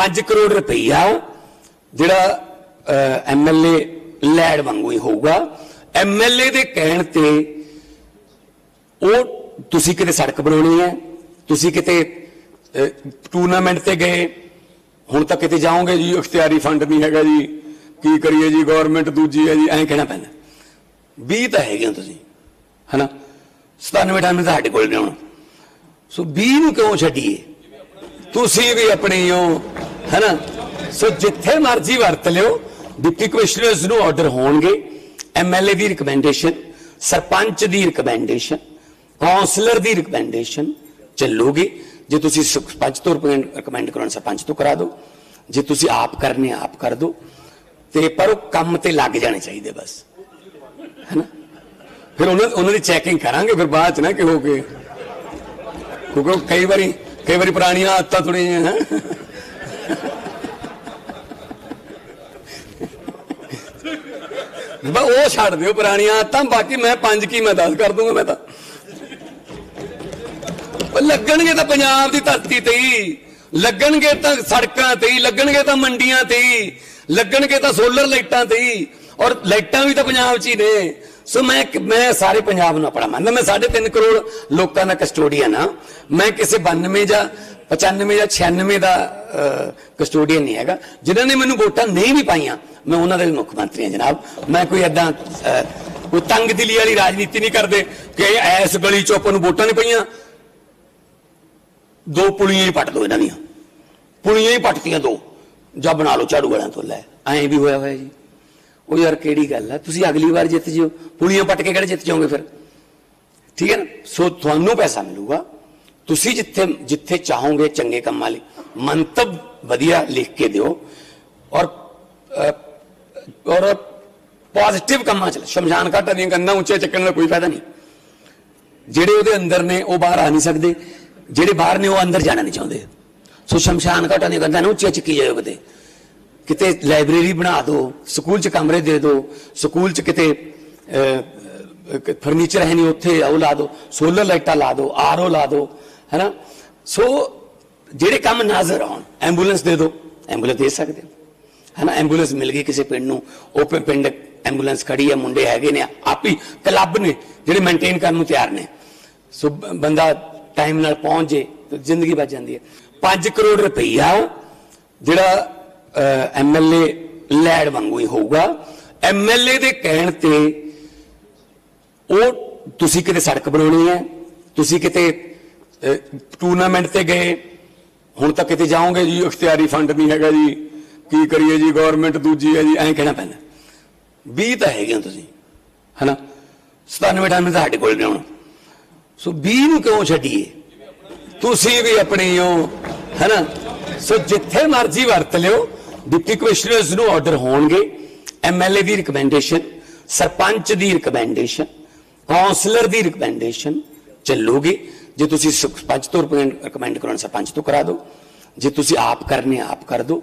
5 ਕਰੋੜ ਰੁਪਈਆ ਜਿਹੜਾ ਐਮਐਲਏ ਲੈੜ ਵਾਂਗੂ ਹੀ ਹੋਊਗਾ। ਐਮਐਲਏ ਦੇ ਕਹਿਣ ਤੇ ਉਹ ਤੁਸੀਂ ਕਿਤੇ ਸੜਕ ਬਣਾਉਣੀ ਹੈ, ਤੁਸੀਂ ਕਿਤੇ ਟੂਰਨਾਮੈਂਟ ਤੇ ਗਏ, ਹੁਣ ਤਾਂ ਕਿਤੇ ਜਾਓਗੇ ਜੀ ਇਖਤਿਆਰੀ ਫੰਡ ਨਹੀਂ ਹੈਗਾ ਜੀ, ਕੀ ਕਰੀਏ ਜੀ ਗਵਰਨਮੈਂਟ ਦੂਜੀ ਹੈ ਜੀ, ਐਂ ਕਹਿਣਾ ਪੈਂਦਾ। 20 ਤਾਂ ਹੈਗੇ ਹੋ ਤੁਸੀਂ, ਹਨਾ? 97 ਟਾਈਮ ਤਾਂ ਸਾਡੇ ਕੋਲ ਨਹੀਂ ਆਉਣਾ ਸੋ 20 ਨੂੰ ਕਿਉਂ ਛੱਡੀਏ? ਤੁਸੀਂ ਵੀ ਆਪਣੀ ਹੋ। ਹੈਨਾ ਸੋ ਜਿੱਥੇ ਮਰਜ਼ੀ ਵਰਤ ਲਿਓ, ਡਿਪਟੀ ਕਮਿਸ਼ਨਰਸ ਨੂੰ ਆਰਡਰ ਹੋਣਗੇ ਐਮਐਲਏ ਦੀ ਰਿਕਮੈਂਡੇਸ਼ਨ ਸਰਪੰਚ ਦੀ ਰਿਕਮੈਂਡੇਸ਼ਨ ਕਾਉਂਸਲਰ ਦੀ ਰਿਕਮੈਂਡੇਸ਼ਨ ਚੱਲੂਗੀ। ਜੇ ਤੁਸੀਂ ਸਰਪੰਚ ਤੋਂ ਰਿਕਮੈਂਡ ਕਰਾਉਣਾ, ਸਰਪੰਚ ਤੋਂ ਕਰਾ ਦਿਓ। ਜੇ ਤੁਸੀਂ ਆਪ ਕਰਨੇ ਆਪ ਕਰ ਦਿਓ। ਤੇ ਪਰ ਉਹ ਕੰਮ ਤੇ ਲੱਗ ਜਾਣੇ ਚਾਹੀਦੇ ਬਸ। ਹੈਨਾ ਫਿਰ ਉਹਨਾਂ ਉਹਨਾਂ ਦੀ ਚੈਕਿੰਗ ਕਰਾਂਗੇ, ਫਿਰ ਬਾਅਦ ਚ ਨਾ ਕਿ ਹੋ ਕੇ ਕਿਉਂਕਿ ਉਹ ਕਈ ਵਾਰੀ ਕਈ ਵਾਰੀ ਪੁਰਾਣੀਆਂ ਆਦਤਾਂ ਥੋੜੀਆਂ ਹੈ? ਬਾ ਉਹ ਛੱਡ ਦਿਓ ਪੁਰਾਣੀਆਂ ਆਦਤਾਂ ਬਾਕੀ ਮੈਂ ਪੰਜ ਕੀ ਮੈਂ ਦੱਸ ਕਰ ਦੂੰਗਾ ਮੈਂ ਤਾਂ। ਲੱਗਣਗੇ ਤਾਂ ਪੰਜਾਬ ਦੀ ਧਰਤੀ ਤੇ ਹੀ। ਲੱਗਣਗੇ ਤਾਂ ਸੜਕਾਂ ਤੇ ਹੀ, ਲੱਗਣਗੇ ਤਾਂ ਮੰਡੀਆਂ ਤੇ ਹੀ, ਲੱਗਣਗੇ ਤਾਂ ਸੋਲਰ ਲਾਈਟਾਂ ਤੇ ਹੀ। ਔਰ ਲਾਈਟਾਂ ਵੀ ਤਾਂ ਪੰਜਾਬ 'ਚ ਹੀ ਨੇ। ਸੋ ਮੈਂ ਮੈਂ ਸਾਰੇ ਪੰਜਾਬ ਨੂੰ ਆਪਣਾ ਮੰਨਦਾ। ਮੈਂ 3.5 ਕਰੋੜ ਲੋਕਾਂ ਦਾ ਕਸਟੋਡੀਅਨ ਆ ਮੈਂ ਕਿਸੇ 92 ਜਾਂ 95 ਜਾਂ 96 ਦਾ ਕਸਟੋਡੀਅਨ ਨਹੀਂ ਹੈਗਾ। ਜਿਨ੍ਹਾਂ ਨੇ ਮੈਨੂੰ ਵੋਟਾਂ ਨਹੀਂ ਵੀ ਪਾਈਆਂ, ਮੈਂ ਉਹਨਾਂ ਦਾ ਵੀ ਮੁੱਖ ਮੰਤਰੀ ਹਾਂ ਜਨਾਬ। ਮੈਂ ਕੋਈ ਐਦਾਂ ਕੋਈ ਤੰਗ ਦਿਲੀ ਵਾਲੀ ਰਾਜਨੀਤੀ ਨਹੀਂ ਕਰਦੇ ਕਿ ਐਸ ਗਲੀ ਚੋਂ ਆਪਾਂ ਨੂੰ ਵੋਟਾਂ ਨਹੀਂ ਪਈਆਂ। ਦੋ ਪੁਲੀਆਂ ਹੀ ਪੱਟ ਦੋ ਇਹਨਾਂ ਦੀਆਂ। ਪੁਲੀਆਂ ਹੀ ਪੱਟਤੀਆਂ ਦੋ। ਜਾਂ ਬਣਾ ਲਓ ਝਾੜੂ ਵਾਲਿਆਂ ਤੋਂ ਲੈ। ਐਂ ਵੀ ਹੋਇਆ ਹੋਇਆ ਜੀ। ਉਹ ਯਾਰ ਕਿਹੜੀ ਗੱਲ ਹੈ ਤੁਸੀਂ ਅਗਲੀ ਵਾਰ ਜਿੱਤ ਜਿਓ। ਪੁਲੀਆਂ ਪੱਟ ਕੇ ਕਿਹੜੇ ਜਿੱਤ ਜਾਓਗੇ ਫਿਰ? ਠੀਕ ਹੈ ਨਾ? ਸੋ ਤੁਹਾਨੂੰ ਪੈਸਾ ਮਿਲੂਗਾ। ਤੁਸੀਂ ਜਿੱਥੇ ਜਿੱਥੇ ਚਾਹੋਗੇ ਚੰਗੇ ਕੰਮਾਂ ਲਈ, ਮੰਤਵ ਵਧੀਆ ਲਿਖ ਕੇ ਦਿਓ। ਔਰ ਔਰ ਪੋਜ਼ਿਟਿਵ ਕੰਮਾਂ ਚ ਸ਼ਮਸ਼ਾਨ ਘਾਟਾਂ ਦੀਆਂ ਕੰਨਾਂ ਉੱਚੇ ਚੱਕਣ ਦਾ ਕੋਈ ਫਾਇਦਾ ਨਹੀਂ। ਜਿਹੜੇ ਉਹਦੇ ਅੰਦਰ ਨੇ, ਉਹ ਬਾਹਰ ਆ ਨਹੀਂ ਸਕਦੇ। ਜਿਹੜੇ ਬਾਹਰ ਨੇ, ਉਹ ਅੰਦਰ ਜਾਣਾ ਨਹੀਂ ਚਾਹੁੰਦੇ। ਸੋ ਸ਼ਮਸ਼ਾਨ ਘਾਟਾਂ ਦੀਆਂ ਕੰਨਾਂ ਨੂੰ ਉੱਚੇ ਚੱਕੀ ਜਾਇਓ ਕਿਤੇ। ਕਿਤੇ ਲਾਇਬ੍ਰੇਰੀ ਬਣਾ ਦਿਓ ਸਕੂਲ 'ਚ ਕਮਰੇ ਦੇ ਦਿਓ ਸਕੂਲ 'ਚ ਕਿਤੇ ਫਰਨੀਚਰ ਹੈ ਨਹੀਂ ਉੱਥੇ ਉਹ ਲਾ ਦਿਓ ਸੋਲਰ ਲਾਈਟਾਂ ਲਾ ਦਿਓ ਆਰਓ ਲਾ ਦਿਓ ਹੈਨਾ? ਸੋ ਜਿਹੜੇ ਕੰਮ ਨਜ਼ਰ ਆਉਣ, ਐਂਬੂਲੈਂਸ ਦੇ ਦਿਓ ਐਂਬੂਲੈਂਸ ਦੇ ਸਕਦੇ ਹੋ, ਹੈਨਾ? ਐਂਬੂਲੈਂਸ ਮਿਲ ਗਈ ਕਿਸੇ ਪਿੰਡ ਨੂੰ, ਉਹ ਪਿੰ- ਪਿੰਡ ਐਂਬੂਲੈਂਸ ਖੜੀ ਹੈ ਮੁੰਡੇ ਹੈਗੇ ਨੇ, ਆਪ ਹੀ ਕਲੱਬ ਨੇ, ਜਿਹੜੇ ਮੇਨਟੇਨ ਕਰਨ ਨੂੰ ਤਿਆਰ ਨੇ। ਸੋ ਬੰਦਾ ਟਾਈਮ ਨਾਲ ਪਹੁੰਚ ਜੇ, ਤਾਂ ਜ਼ਿੰਦਗੀ ਬਚ ਜਾਂਦੀ ਹੈ। 5 ਕਰੋੜ ਰੁਪਈਆ ਜਿਹੜਾ ਐਮਐਲਏ ਲੈੜ ਵਾਂਗੂ ਹੀ ਹੋਊਗਾ। ਐਮਐਲਏ ਦੇ ਕਹਿਣ ਤੇ ਉਹ ਤੁਸੀਂ ਕਿਤੇ ਸੜਕ ਬਣਾਉਣੀ ਹੈ, ਤੁਸੀਂ ਕਿਤੇ ਟੂਰਨਾਮੈਂਟ ਤੇ ਗਏ, ਹੁਣ ਤਾਂ ਕਿਤੇ ਜਾਓਗੇ ਜੀ ਇਖਤਿਆਰੀ ਫੰਡ ਨਹੀਂ ਹੈਗਾ ਜੀ, ਕੀ ਕਰੀਏ ਜੀ ਗਵਰਨਮੈਂਟ ਦੂਜੀ ਹੈ ਜੀ, ਐਂ ਕਹਿਣਾ ਪੈਂਦਾ। 20 ਤਾਂ ਹੈਗੇ ਹੋ ਤੁਸੀਂ, ਹਨਾ? 97 ਟਾਈਮ ਤਾਂ ਸਾਡੇ ਕੋਲ ਨਹੀਂ ਆਉਣਾ। ਸੋ 20 ਨੂੰ ਕਿਉਂ ਛੱਡੀਏ? ਤੁਸੀਂ ਵੀ ਆਪਣੀ ਹੋ ਹੈਨਾ? ਸੋ ਜਿੱਥੇ ਮਰਜ਼ੀ ਵਰਤ ਲਿਓ ਡਿਪਟੀ ਕਮਿਸ਼ਨਰਸ ਨੂੰ ਆਰਡਰ ਹੋਣਗੇ ਐਮਐਲਏ ਦੀ ਰਿਕਮੈਂਡੇਸ਼ਨ ਸਰਪੰਚ ਦੀ ਰਿਕਮੈਂਡੇਸ਼ਨ ਕਾਉਂਸਲਰ ਦੀ ਰਿਕਮੈਂਡੇਸ਼ਨ ਚੱਲੂਗੀ। ਜੇ ਤੁਸੀਂ ਸਰਪੰਚ ਤੋਂ ਰਿਕਮੈਂਡ ਕਰਾਉਣਾ, ਸਰਪੰਚ ਤੋਂ ਕਰਾ ਦਿਓ। ਜੇ ਤੁਸੀਂ ਆਪ ਕਰਨੇ ਆਪ ਕਰ ਦਿਓ।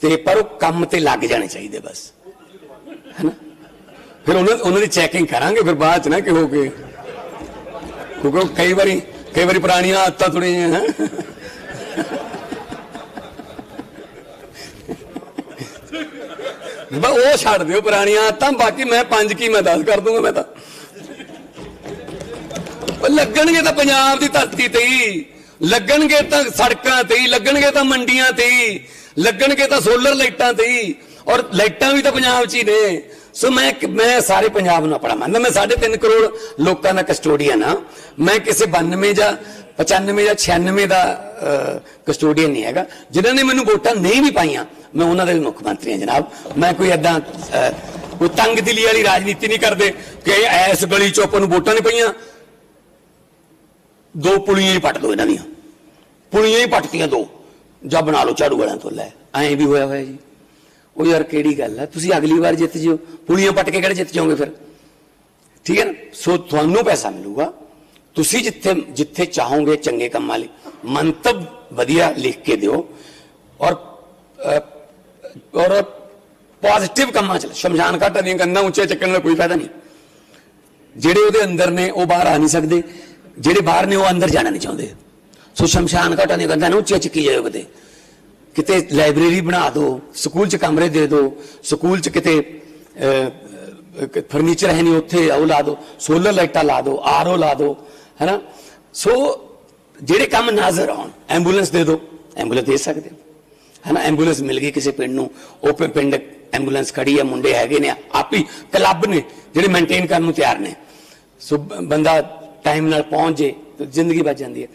ਤੇ ਪਰ ਉਹ ਕੰਮ ਤੇ ਲੱਗ ਜਾਣੇ ਚਾਹੀਦੇ ਬਸ। ਹੈਨਾ? ਫਿਰ ਉਹਨਾਂ ਉਹਨਾਂ ਦੀ ਚੈਕਿੰਗ ਕਰਾਂਗੇ, ਫਿਰ ਬਾਅਦ ਚ ਨਾ ਕਿ ਹੋ ਗਏ ਕਿਉਂਕਿ ਕਈ ਵਾਰੀ ਕਈ ਵਾਰੀ ਪੁਰਾਣੀਆਂ ਆਦਤਾਂ ਥੋੜੀਆਂ ਹੈ? ਬਾ ਉਹ ਛੱਡ ਦਿਓ ਪੁਰਾਣੀਆਂ ਆਦਤਾਂ ਬਾਕੀ ਮੈਂ ਪੰਜ ਕੀ ਮੈਂ ਦੱਸ ਕਰ ਦੂੰਗਾ ਮੈਂ ਤਾਂ। ਲੱਗਣਗੇ ਤਾਂ ਪੰਜਾਬ ਦੀ ਧਰਤੀ ਤੇ ਹੀ। ਲੱਗਣਗੇ ਤਾਂ ਸੜਕਾਂ ਤੇ ਹੀ, ਲੱਗਣਗੇ ਤਾਂ ਮੰਡੀਆਂ ਤੇ ਹੀ। ਲੱਗਣਗੇ ਤਾਂ ਸੋਲਰ ਲਾਈਟਾਂ ਤੇ ਹੀ। ਔਰ ਲਾਈਟਾਂ ਵੀ ਤਾਂ ਪੰਜਾਬ 'ਚ ਹੀ ਨੇ। ਸੋ ਮੈਂ ਮੈਂ ਸਾਰੇ ਪੰਜਾਬ ਨੂੰ ਆਪਣਾ ਮੰਨਦਾ। ਮੈਂ 3.5 ਕਰੋੜ ਲੋਕਾਂ ਦਾ ਕਸਟੋਡੀਅਨ ਆ ਮੈਂ ਕਿਸੇ 92 ਜਾਂ 95 ਜਾਂ 96 ਦਾ ਕਸਟੋਡੀਅਨ ਨਹੀਂ ਹੈਗਾ। ਜਿਨ੍ਹਾਂ ਨੇ ਮੈਨੂੰ ਵੋਟਾਂ ਨਹੀਂ ਵੀ ਪਾਈਆਂ, ਮੈਂ ਉਹਨਾਂ ਦਾ ਵੀ ਮੁੱਖ ਮੰਤਰੀ ਹਾਂ ਜਨਾਬ। ਮੈਂ ਕੋਈ ਐਦਾਂ ਕੋਈ ਤੰਗ ਦਿਲੀ ਵਾਲੀ ਰਾਜਨੀਤੀ ਨਹੀਂ ਕਰਦੇ ਕਿ ਐਸ ਗਲੀ ਚੋਂ ਆਪਾਂ ਨੂੰ ਵੋਟਾਂ ਨਹੀਂ ਪਈਆਂ। ਦੋ ਪੁਲੀਆਂ ਹੀ ਪੱਟ ਦੋ ਇਹਨਾਂ ਦੀਆਂ। ਪੁਲੀਆਂ ਹੀ ਪੱਟਤੀਆਂ ਦੋ। ਜਾਂ ਬਣਾ ਲਓ ਝਾੜੂ ਵਾਲਿਆਂ ਤੋਂ ਲੈ। ਐਂ ਵੀ ਹੋਇਆ ਹੋਇਆ ਜੀ। ਉਹ ਯਾਰ ਕਿਹੜੀ ਗੱਲ ਹੈ ਤੁਸੀਂ ਅਗਲੀ ਵਾਰ ਜਿੱਤ ਜਿਓ। ਪੁਲੀਆਂ ਪੱਟ ਕੇ ਕਿਹੜੇ ਜਿੱਤ ਜਾਓਗੇ ਫਿਰ? ਠੀਕ ਹੈ ਨਾ? ਸੋ ਤੁਹਾਨੂੰ ਪੈਸਾ ਮਿਲੂਗਾ। ਤੁਸੀਂ ਜਿੱਥੇ ਜਿੱਥੇ ਚਾਹੋਗੇ ਚੰਗੇ ਕੰਮਾਂ ਲਈ, ਮੰਤਵ ਵਧੀਆ ਲਿਖ ਕੇ ਦਿਓ। ਔਰ ਔਰ ਪੋਜ਼ਿਟਿਵ ਕੰਮਾਂ ਚ ਸ਼ਮਸ਼ਾਨ ਘਾਟਾਂ ਦੀਆਂ ਕੰਨਾਂ ਉੱਚੇ ਚੱਕਣ ਦਾ ਕੋਈ ਫਾਇਦਾ ਨਹੀਂ। ਜਿਹੜੇ ਉਹਦੇ ਅੰਦਰ ਨੇ, ਉਹ ਬਾਹਰ ਆ ਨਹੀਂ ਸਕਦੇ। ਜਿਹੜੇ ਬਾਹਰ ਨੇ, ਉਹ ਅੰਦਰ ਜਾਣਾ ਨਹੀਂ ਚਾਹੁੰਦੇ। ਸੋ ਸ਼ਮਸ਼ਾਨ ਘਾਟਾਂ ਦੀਆਂ ਕੰਨਾਂ ਨੂੰ ਉੱਚੇ ਚੱਕੀ ਜਾਇਓ ਕਿਤੇ। ਕਿਤੇ ਲਾਇਬ੍ਰੇਰੀ ਬਣਾ ਦਿਓ ਸਕੂਲ 'ਚ ਕਮਰੇ ਦੇ ਦਿਓ ਸਕੂਲ 'ਚ ਕਿਤੇ ਫਰਨੀਚਰ ਹੈ ਨਹੀਂ ਉੱਥੇ ਉਹ ਲਾ ਦਿਓ ਸੋਲਰ ਲਾਈਟਾਂ ਲਾ ਦਿਓ ਆਰਓ ਲਾ ਦਿਓ ਹੈਨਾ? ਸੋ ਜਿਹੜੇ ਕੰਮ ਨਜ਼ਰ ਆਉਣ, ਐਂਬੂਲੈਂਸ ਦੇ ਦਿਓ ਐਂਬੂਲੈਂਸ ਦੇ ਸਕਦੇ ਹੋ। ਹੈਨਾ? ਐਂਬੂਲੈਂਸ ਮਿਲ ਗਈ ਕਿਸੇ ਪਿੰਡ ਨੂੰ, ਉਹ ਪਿੰ- ਪਿੰਡ ਐਂਬੂਲੈਂਸ ਖੜੀ ਹੈ, ਮੁੰਡੇ ਹੈਗੇ ਨੇ, ਆਪ ਹੀ ਕਲੱਬ ਨੇ, ਜਿਹੜੇ ਮੇਨਟੇਨ ਕਰਨ ਨੂੰ ਤਿਆਰ ਨੇ। ਸੋ ਬੰਦਾ ਟਾਈਮ ਨਾਲ ਪਹੁੰਚ ਜੇ ਜ਼ਿੰਦਗੀ ਬਚ ਜਾਂਦੀ ਹੈ।